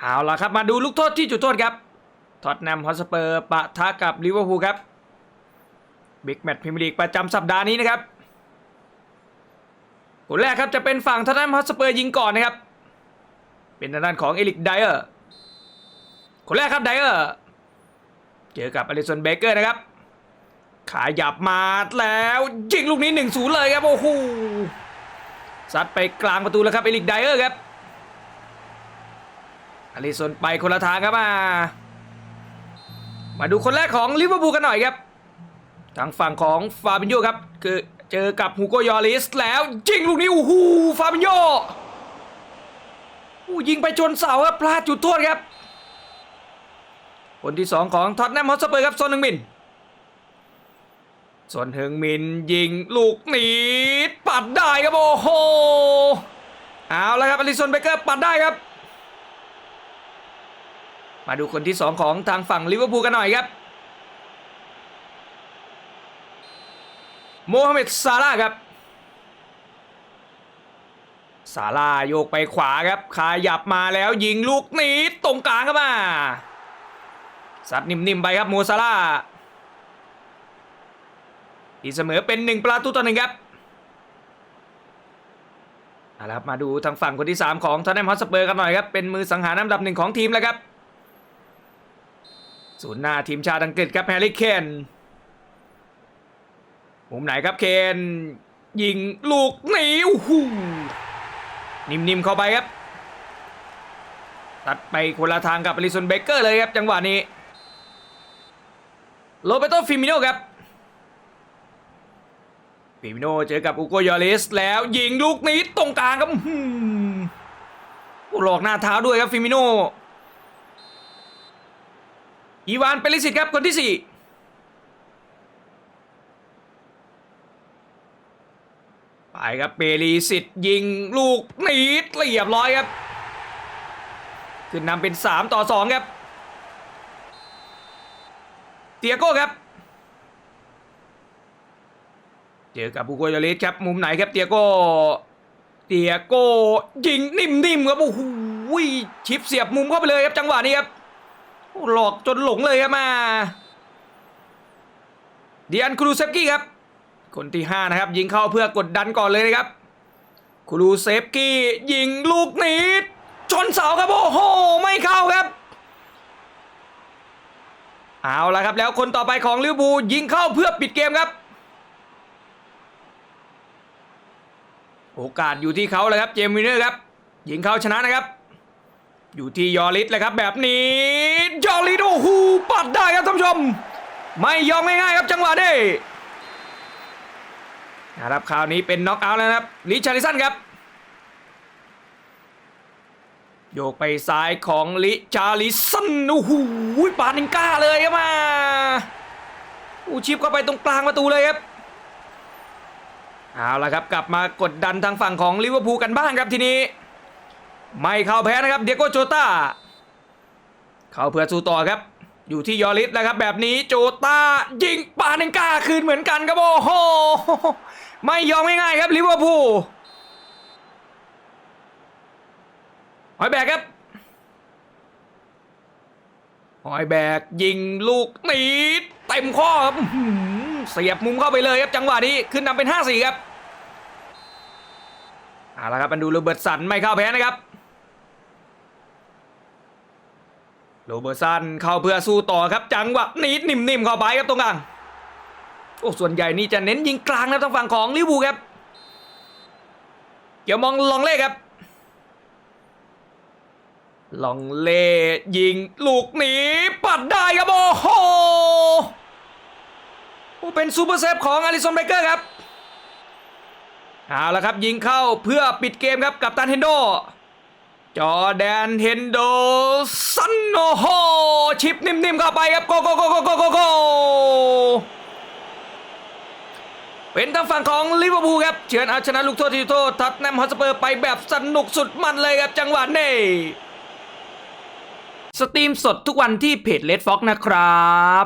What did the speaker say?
เอาล่ะครับมาดูลูกโทษที่จุดโทษครับท็อตแนมฮอสเปอร์ปะทะกับลิเวอร์พูลครับบิ๊กแมตช์พรีเมียร์ลีกประจำสัปดาห์นี้นะครับคนแรกครับจะเป็นฝั่งท็อตแนมฮอสเปอร์ยิงก่อนนะครับ เป็นทางด้านของเอลิกไดเออร์คนแรกครับไดเออร์เจอกับอลิสันเบเกอร์นะครับ ขาหยับมาแล้วยิงลูกนี้1นศูนย์เลยครับโอ้โหซัดไปกลางประตูแล้วครับเอลิกไดเออร์ครับ อลิสันไปคนละทางครับมา มาดูคนแรกของลิเวอร์พูลกันหน่อยครับ ทางฝั่งของฟาบินโยครับ คือเจอกับฮูโกยอริสแล้วยิงลูกนี้โอ้โหฟาบินโยอู้ยิงไปชนเสาครับพลาดจุดโทษครับ คนที่สองของท็อตแนมฮอตสเปอร์ครับซอนฮึงมินซอนฮึงมินยิงลูกนี้ปัดได้ครับโอ้โหเอาละครับอลิสันเบเกอร์ปัดได้ครับ มาดูคนที่สองของทางฝั่งลิเวอร์พูลกันหน่อยครับโมฮัมเหม็ดซาร่าครับซาร่าโยกไปขวาครับขยับมาแล้วยิงลูกนี้ตรงกลางครับมาสัดนิ่มๆไปครับโมซาร่าอีเสมอเป็นหนึ่งประตูต่อหนึ่งครับเอาละครับมาดูทางฝั่งคนที่ 3 ของทอนแนมฮอตสเปอร์กันหน่อยครับ เป็นมือสังหารอันดับหนึ่งของทีมแล้วครับ ศูนย์หน้าทีมชาติอังกฤษครับแฮร์รี่เคนมุมไหนครับเคน ยิงลูกหนีโอ้โหนิ่มๆเข้าไปครับ ตัดไปคนละทางกับอลิสันเบเกอร์เลยครับจังหวะนี้โรเบโตฟิมิโนครับฟิมิโนเจอกับอุโกยอริสแล้วยิงลูกนี้ตรงกลางครับหือโอ้หลอกหน้าเท้าด้วยครับฟิมิโน อีวานเปริสิตครับคนที่สี่ไปครับเปริสิตยิงลูกหนีเรียบร้อยครับ ขึ้นนำเป็น 3 ต่อ 2 ครับ เตียโก้ครับ เจอกับบูโกยอริสครับ มุมไหนครับเตียโก้เตียโก้ยิงนิ่มๆครับโอ้โหชิปเสียบมุมเข้าไปเลยครับจังหวะนี้ครับ หลอกจนหลงเลยครับมาเดียนครูเซฟกี้ครับ คนที่ 5 นะครับ ยิงเข้าเพื่อกดดันก่อนเลยนะครับ ครูเซฟกี้ยิงลูกนี้ชนเสาครับโอ้โหไม่เข้าครับ เอาละครับแล้วคนต่อไปของลิเวอร์พูลยิงเข้าเพื่อปิดเกมครับ โอกาสอยู่ที่เขาเลยครับเจมวินเนอร์ครับ ยิงเข้าชนะนะครับ อยู่ที่ยอริสเลยครับแบบนี้ ยอริสโอ้โหปัดได้ครับท่านผู้ชม ไม่ยอมง่ายๆครับจังหวะนี้นะครับคราวนี้เป็นน็อกเอาท์แล้วนะครับลิชาริสันครับ โยกไปซ้ายของลิชาริสันโอ้โหปานิงก้าเลยครับมาอูชิปเข้าไปตรงกลางประตูเลยครับเอาละครับกลับมากดดันทางฝั่งของลิเวอร์พูลกันบ้างครับทีนี้ ไม่เข้าแพ้นะครับเดียโกโจตาเข้าเพื่อสู้ต่อครับ อยู่ที่ยอริสแล้วครับ แบบนี้โจตายิงปาเนงกาคืนเหมือนกันครับโอ้โหไม่ยอมง่ายๆครับลิเวอร์พูลหอยแบกครับหอยแบกยิงลูกหนีเต็มข้อครับเสียบมุมเข้าไปเลยครับจังหวะนี้ขึ้นนำเป็น 5-4 ครับเอาละครับมันดูโรเบิร์ตสันไม่เข้าแพ้นะครับ โรเบอร์สันเข้าเพื่อสู้ต่อครับจังหวะนี้นิ่มๆเข้าไปครับตรงกลางโอ้ส่วนใหญ่นี่จะเน้นยิงกลางนะทางฝั่งของลิเวอร์พูครับ เกี่ยวมองลองเล่ครับ ลองเล่ยิงลูกหนีปัดได้ครับโอ้โหโอ้เป็นซูเปอร์เซฟของอลิสันเบเกอร์ครับเอาละครับยิงเข้าเพื่อปิดเกมครับกับตันเฮนโด จอแดนเฮนโดสันโอโหชิปนิ่มๆเข้าไปครับโกโกโกโกโกโกโกเป็นทางฝั่งของลิเวอร์พูลครับเฉือนเอาชนะลูกโทษที่โทษทัตแนมฮอสเปอร์ไปแบบสนุกสุดมันเลยครับจังหวะนี้สตรีมสดทุกวันที่เพจเลดฟ็อกนะครับ